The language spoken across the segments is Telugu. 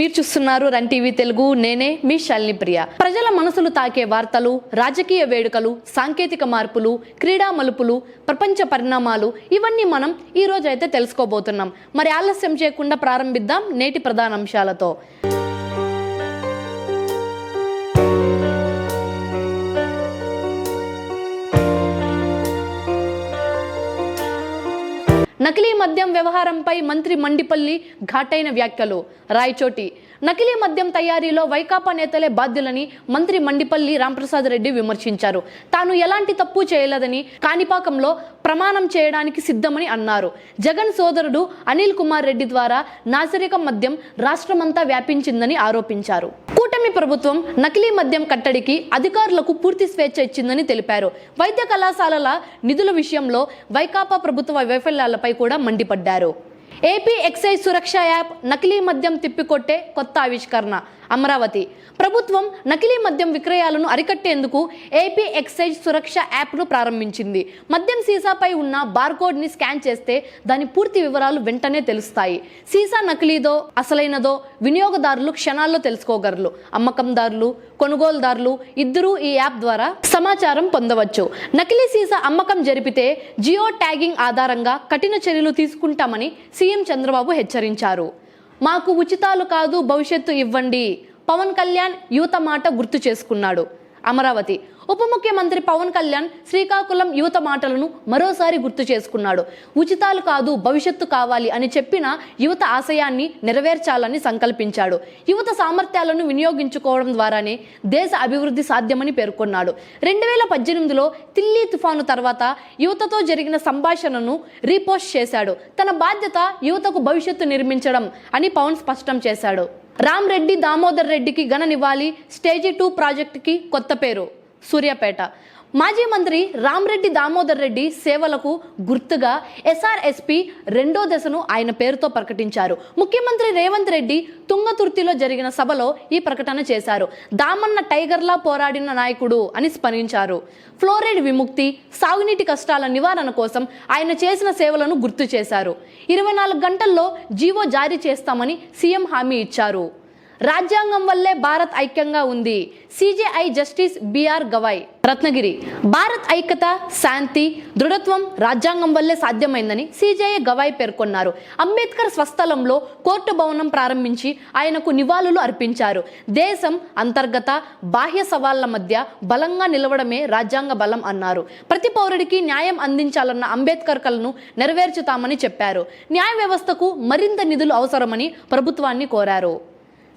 మీరు చూస్తున్నారు రన్ టీవీ తెలుగు. నేనే మీ శాలిని ప్రియ. ప్రజల మనసులు తాకే వార్తలు రాజకీయ వేడుకలు సాంకేతిక మార్పులు క్రీడా మలుపులు ప్రపంచ పరిణామాలు ఇవన్నీ మనం ఈ రోజు అయితే తెలుసుకోబోతున్నాం. మరి ఆలస్యం చేయకుండా ప్రారంభిద్దాం నేటి ప్రధాన అంశాలతో. నకిలీ మద్యం వ్యవహారంపై మంత్రి మండిపల్లి ఘాటైన వ్యాఖ్యలు. రాయచోటి నకిలీ మద్యం తయారీలో వైకాపా నేతలే బాధ్యులని మంత్రి మండిపల్లి రాంప్రసాద్ రెడ్డి విమర్శించారు. తాను ఎలాంటి తప్పు చేయలేదని కాణిపాకంలో ప్రమాణం చేయడానికి సిద్ధమని అన్నారు. జగన్ సోదరుడు అనిల్ కుమార్ రెడ్డి ద్వారా నాసిరిక మద్యం రాష్ట్రమంతా వ్యాపించిందని ఆరోపించారు. కూటమి ప్రభుత్వం నకిలీ మద్యం కట్టడికి అధికారులకు పూర్తి స్వేచ్ఛ ఇచ్చిందని తెలిపారు. వైద్య కళాశాలల నిధుల విషయంలో వైకాపా ప్రభుత్వ వైఫల్యాలపై కూడా మండిపడ్డారు. ఏపీ ఎక్సైజ్ సురక్ష యాప్ నకిలీ మద్యం తిప్పికొట్టే కొత్త ఆవిష్కరణ. అమరావతి. ప్రభుత్వం నకిలీ మద్యం విక్రయాలను అరికట్టేందుకు ఏపీ ఎక్సైజ్ సురక్ష యాప్ను ప్రారంభించింది. మద్యం సీసాపై ఉన్న బార్కోడ్ని స్కాన్ చేస్తే దాని పూర్తి వివరాలు వెంటనే తెలుస్తాయి. సీసా నకిలీదో అసలైనదో వినియోగదారులు క్షణాల్లో తెలుసుకోగలరు. అమ్మకందారులు కొనుగోలుదారులు ఇద్దరూ ఈ యాప్ ద్వారా సమాచారం పొందవచ్చు. నకిలీ సీసా అమ్మకం జరిపితే జియో ట్యాగింగ్ ఆధారంగా కఠిన చర్యలు తీసుకుంటామని సీఎం చంద్రబాబు హెచ్చరించారు. మాకు ఉచితాలు కాదు భవిష్యత్తు ఇవ్వండి. పవన్ కళ్యాణ్ యువత మాట గుర్తు చేసుకున్నాడు. అమరావతి. ఉప ముఖ్యమంత్రి పవన్ కళ్యాణ్ శ్రీకాకుళం యువత మాటలను మరోసారి గుర్తు చేసుకున్నాడు. ఉచితాలు కాదు భవిష్యత్తు కావాలి అని చెప్పిన యువత ఆశయాన్ని నెరవేర్చాలని సంకల్పించాడు. యువత సామర్థ్యాలను వినియోగించుకోవడం ద్వారానే దేశ అభివృద్ధి సాధ్యమని పేర్కొన్నాడు. రెండు వేల పద్దెనిమిదిలో తిల్లీ తుఫాను తర్వాత యువతతో జరిగిన సంభాషణను రీపోస్ట్ చేశాడు. తన బాధ్యత యువతకు భవిష్యత్తు నిర్మించడం అని పవన్ స్పష్టం చేశాడు. రామ్రెడ్డి దామోదర్ రెడ్డికి ఘన నివాళి స్టేజీ టూ ప్రాజెక్టుకి కొత్త పేరు. సూర్యాపేట. మాజీ మంత్రి రామ్రెడ్డి దామోదర్ రెడ్డి సేవలకు గుర్తుగా ఎస్ఆర్ఎస్పి రెండో దశను ఆయన పేరుతో ప్రకటించారు. ముఖ్యమంత్రి రేవంత్ రెడ్డి తుంగతుర్తిలో జరిగిన సభలో ఈ ప్రకటన చేశారు. దామన్న టైగర్లా పోరాడిన నాయకుడు అని స్మరించారు ఫ్లోరైడ్ విముక్తి సాగునీటి కష్టాల నివారణ కోసం ఆయన చేసిన సేవలను గుర్తు చేశారు. ఇరవై నాలుగు గంటల్లో జీవో జారీ చేస్తామని సీఎం హామీ ఇచ్చారు. రాజ్యాంగం వల్లే భారత్ ఐక్యంగా ఉంది. CJI justice B R Gavai. Ratnagiri. Bharat ఐక్యత శాంతి దృఢత్వం రాజ్యాంగం వల్లే సాధ్యమైందని సిజేఐ గవాయ్ పేర్కొన్నారు. అంబేద్కర్ స్వస్థలంలో కోర్టు భవనం ప్రారంభించి ఆయనకు నివాళులు అర్పించారు. దేశం అంతర్గత బాహ్య సవాళ్ళ మధ్య బలంగా నిలవడమే రాజ్యాంగ బలం అన్నారు. ప్రతి పౌరుడికి న్యాయం అందించాలన్న అంబేద్కర్ కలను నెరవేర్చుతామని చెప్పారు. న్యాయ వ్యవస్థకు మరింత నిధులు అవసరమని ప్రభుత్వాన్ని కోరారు.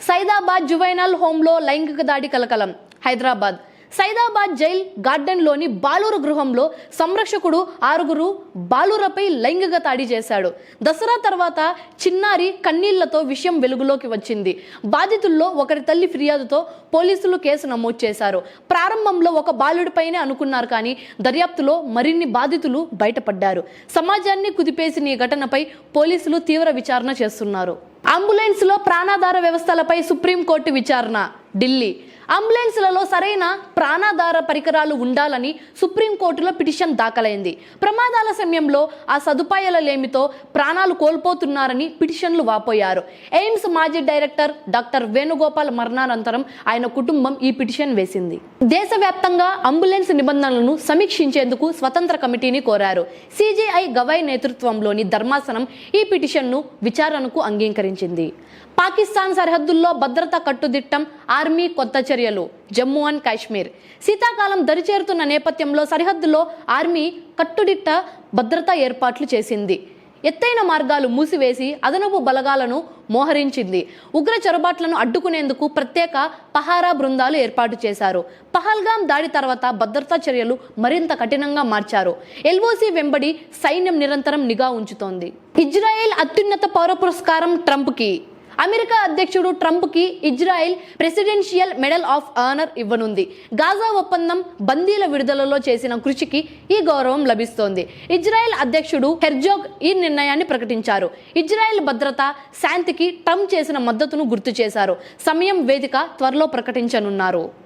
సైదాబాద్ జువైనల్ హోంలో లైంగిక దాడి కలకలం. హైదరాబాద్. సైదాబాద్ జైల్ గార్డెన్లోని బాలూరు గృహంలో సంరక్షకుడు ఆరుగురు బాలూరపై లైంగిక దాడి చేశాడు. దసరా తర్వాత చిన్నారి కన్నీళ్ళతో విషయం వెలుగులోకి వచ్చింది. బాధితుల్లో ఒకరి తల్లి ఫిర్యాదుతో పోలీసులు కేసు నమోదు చేశారు. ప్రారంభంలో ఒక బాలుడిపైనే అనుకున్నారు కానీ దర్యాప్తులో మరిన్ని బాధితులు బయటపడ్డారు. సమాజాన్ని కుదిపేసిన ఈ ఘటనపై పోలీసులు తీవ్ర విచారణ చేస్తున్నారు. అంబులెన్స్లో ప్రాణాధార వ్యవస్థలపై సుప్రీంకోర్టు విచారణ ఢిల్లీ. అంబులెన్స్లలో సరైన ప్రాణాధార పరికరాలు ఉండాలని సుప్రీంకోర్టులో పిటిషన్ దాఖలైంది. ప్రమాదాల సమయంలో ఆ సదుపాయాల లేమితో ప్రాణాలు కోల్పోతున్నారని పిటిషన్లు వాపోయారు. ఎయిమ్స్ మాజీ డైరెక్టర్ డాక్టర్ వేణుగోపాల్ మరణానంతరం ఆయన కుటుంబం ఈ పిటిషన్ వేసింది. దేశవ్యాప్తంగా అంబులెన్స్ నిబంధనలను సమీక్షించేందుకు స్వతంత్ర కమిటీని కోరారు. సిజేఐ గవై నేతృత్వంలోని ధర్మాసనం ఈ పిటిషన్ను విచారణకు అంగీకరించింది. పాకిస్తాన్ సరిహద్దుల్లో భద్రత కట్టుదిట్టం ఆర్మీ కొత్త చర్యలు జమ్మూ అండ్ కాశ్మీర్. శీతాకాలం దరిచేరుతున్న నేపథ్యంలో సరిహద్దులో ఆర్మీ కట్టుదిట్ట భద్రతా ఏర్పాట్లు చేసింది. ఎత్తైన మార్గాలు మూసివేసి అదనపు బలగాలను మోహరించింది. ఉగ్ర చొరబాట్లను అడ్డుకునేందుకు ప్రత్యేక పహారా బృందాలు ఏర్పాటు చేశారు. పహల్గాం దాడి తర్వాత భద్రతా చర్యలు మరింత కఠినంగా మార్చారు. ఎల్ఓసి వెంబడి సైన్యం నిరంతరం నిఘా ఉంచుతోంది. ఇజ్రాయెల్ అత్యున్నత పౌర పురస్కారం ట్రంప్కి. అమెరికా అధ్యక్షుడు ట్రంప్కి Israel presidential medal of honour ఇవ్వనుంది. Gaza ఒప్పందం బందీల విడుదలలో చేసిన కృషికి ఈ గౌరవం లభిస్తోంది. ఇజ్రాయెల్ అధ్యక్షుడు హెర్జోగ్ ఈ నిర్ణయాన్ని ప్రకటించారు. ఇజ్రాయెల్ భద్రత శాంతికి ట్రంప్ చేసిన మద్దతును గుర్తు చేశారు. సమయం వేదిక త్వరలో ప్రకటించనున్నారు.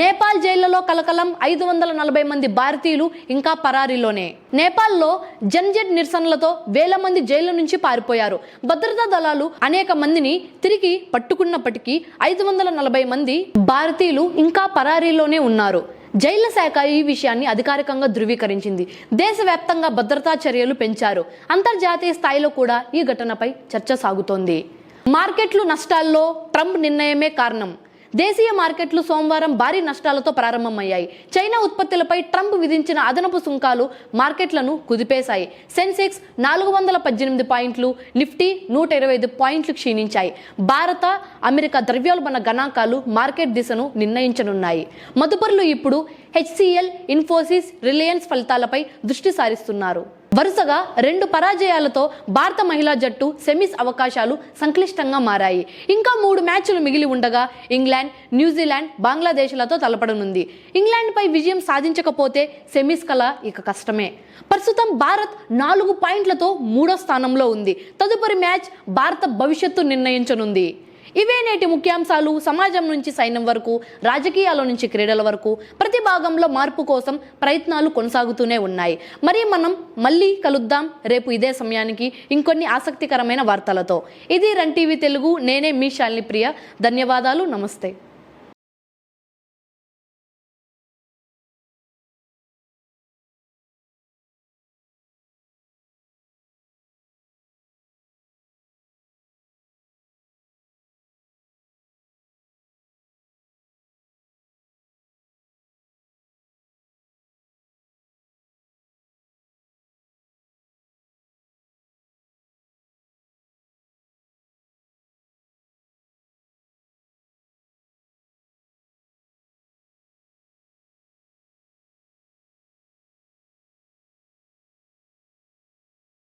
నేపాల్ జైళ్ళలో కలకలం ఐదు వందల నలభై మంది భారతీయులు ఇంకా పరారీలోనే. నేపాల్లో జన్జెట్ నిరసనలతో వేల మంది జైళ్ళ నుంచి పారిపోయారు. భద్రతా దళాలు అనేక మందిని తిరిగి పట్టుకున్నప్పటికీ ఐదు వందల నలభై మంది భారతీయులు ఇంకా పరారీలోనే ఉన్నారు. జైళ్ళ శాఖ ఈ విషయాన్ని అధికారికంగా ధృవీకరించింది. దేశవ్యాప్తంగా భద్రతా చర్యలు పెంచారు. అంతర్జాతీయ స్థాయిలో కూడా ఈ ఘటనపై చర్చ సాగుతోంది. మార్కెట్లు నష్టాల్లో ట్రంప్ నిర్ణయమే కారణం. దేశీయ మార్కెట్లు సోమవారం భారీ నష్టాలతో ప్రారంభమయ్యాయి. చైనా ఉత్పత్తులపై ట్రంప్ విధించిన అదనపు సుంకాలు మార్కెట్లను కుదిపేశాయి. సెన్సెక్స్ నాలుగు వందల పద్దెనిమిది పాయింట్లు నిఫ్టీ నూట ఇరవై ఐదు పాయింట్లు క్షీణించాయి. భారత అమెరికా ద్రవ్యోల్బణ గణాంకాలు మార్కెట్ దిశను నిర్ణయించనున్నాయి. మదుపరులు ఇప్పుడు హెచ్సిఎల్ ఇన్ఫోసిస్ రిలయన్స్ ఫలితాలపై దృష్టి సారిస్తున్నారు. వరుసగా రెండు పరాజయాలతో భారత మహిళా జట్టు సెమీస్ అవకాశాలు సంక్లిష్టంగా మారాయి. ఇంకా మూడు మ్యాచ్లు మిగిలి ఉండగా ఇంగ్లాండ్ న్యూజిలాండ్ బంగ్లాదేశ్లతో తలపడనుంది. ఇంగ్లాండ్పై విజయం సాధించకపోతే సెమీస్ కల ఇక కష్టమే. ప్రస్తుతం భారత్ నాలుగు పాయింట్లతో మూడో స్థానంలో ఉంది. తదుపరి మ్యాచ్ భారత భవిష్యత్తు నిర్ణయించనుంది. ఇవే నేటి ముఖ్యాంశాలు సమాజం నుంచి సైన్యం వరకు రాజకీయాల నుంచి క్రీడల వరకు ప్రతి భాగంలో మార్పు కోసం ప్రయత్నాలు కొనసాగుతూనే ఉన్నాయి. మరి మనం మళ్ళీ కలుద్దాం రేపు ఇదే సమయానికి ఇంకొన్ని ఆసక్తికరమైన వార్తలతో. ఇది రన్ టీవీ తెలుగు నేనే మీ శాలిని ప్రియ. ధన్యవాదాలు నమస్తే.